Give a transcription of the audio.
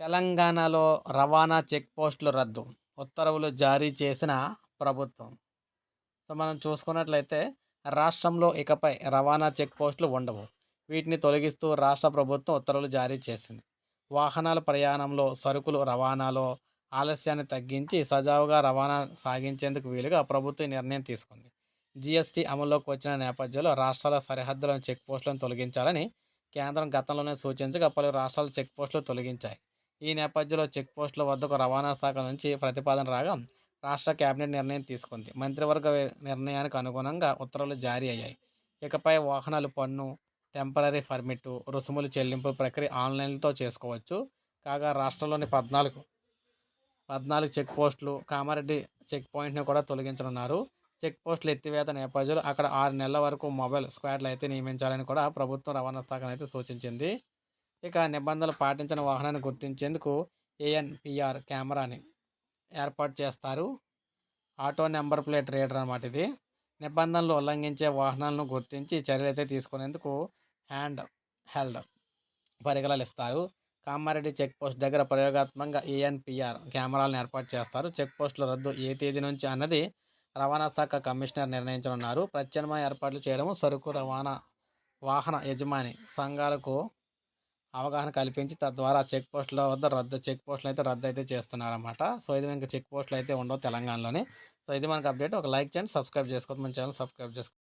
తెలంగాణలో రవాణా చెక్ పోస్టులు రద్దు ఉత్తర్వులు జారీ చేసిన ప్రభుత్వం. సో మనం చూసుకున్నట్లయితే రాష్ట్రంలో ఇకపై రవాణా చెక్పోస్టులు ఉండవు. వీటిని తొలగిస్తూ రాష్ట్ర ప్రభుత్వం ఉత్తర్వులు జారీ చేసింది. వాహనాల ప్రయాణంలో సరుకులు రవాణాలో ఆలస్యాన్ని తగ్గించి సజావుగా రవాణా సాగించేందుకు వీలుగా ప్రభుత్వం నిర్ణయం తీసుకుంది. జీఎస్టీ అమల్లోకి వచ్చిన నేపథ్యంలో రాష్ట్రాల సరిహద్దులను చెక్ పోస్టులను తొలగించాలని కేంద్రం గతంలోనే సూచించగా పలు రాష్ట్రాలు చెక్పోస్టులు తొలగించాయి. ఈ నేపథ్యంలో చెక్ పోస్టుల వద్దకు రవాణా శాఖ నుంచి ప్రతిపాదన రాగా రాష్ట్ర కేబినెట్ నిర్ణయం తీసుకుంది. మంత్రివర్గ నిర్ణయానికి అనుగుణంగా ఉత్తర్వులు జారీ అయ్యాయి. ఇకపై వాహనాలు పన్ను టెంపరీ పర్మిట్ రుసుములు చెల్లింపు ప్రక్రియ ఆన్లైన్తో చేసుకోవచ్చు. కాగా రాష్ట్రంలోని పద్నాలుగు పద్నాలుగు చెక్ పోస్టులు కామారెడ్డి చెక్ పాయింట్ని కూడా తొలగించనున్నారు. చెక్ పోస్టులు ఎత్తివేత నేపథ్యంలో అక్కడ ఆరు నెలల వరకు మొబైల్ స్క్వాడ్లు అయితే నియమించాలని కూడా ప్రభుత్వం రవాణా శాఖ అయితే సూచించింది. ఇక నిబంధనలు పాటించిన వాహనాన్ని గుర్తించేందుకు ఏఎన్పిఆర్ కెమెరాని ఏర్పాటు చేస్తారు. ఆటో నెంబర్ ప్లేట్ రీడర్ అనమాట ఇది. నిబంధనలు ఉల్లంఘించే వాహనాలను గుర్తించి చర్యలు అయితే తీసుకునేందుకు హ్యాండ్ హెల్డ్ పరికరాలు ఇస్తారు. కామారెడ్డి చెక్ పోస్ట్ దగ్గర ప్రయోగాత్మకంగా ఏఎన్పిఆర్ కెమెరాలను ఏర్పాటు చేస్తారు. చెక్ పోస్టుల రద్దు ఏ తేదీ నుంచి అన్నది రవాణా శాఖ కమిషనర్ నిర్ణయించనున్నారు. ప్రత్యామ్నాయ ఏర్పాట్లు చేయడం సరుకు రవాణా వాహన యజమాని సంఘాలకు అవగాహన కల్పించి తద్వారా చెక్ పోస్టుల వద్ద రద్దు చెక్ పోస్టులు అయితే రద్దు అయితే చేస్తున్నారన్నమాట. సో ఇది ఇంకా చెక్ పోస్టులు అయితే ఉండవు తెలంగాణలోనే. సో ఇది మనకు అప్డేట్. ఒక లైక్ చేయండి సబ్స్క్రైబ్ చేసుకోవద్దు. మన ఛానల్ సబ్స్క్రైబ్ చేసుకోండి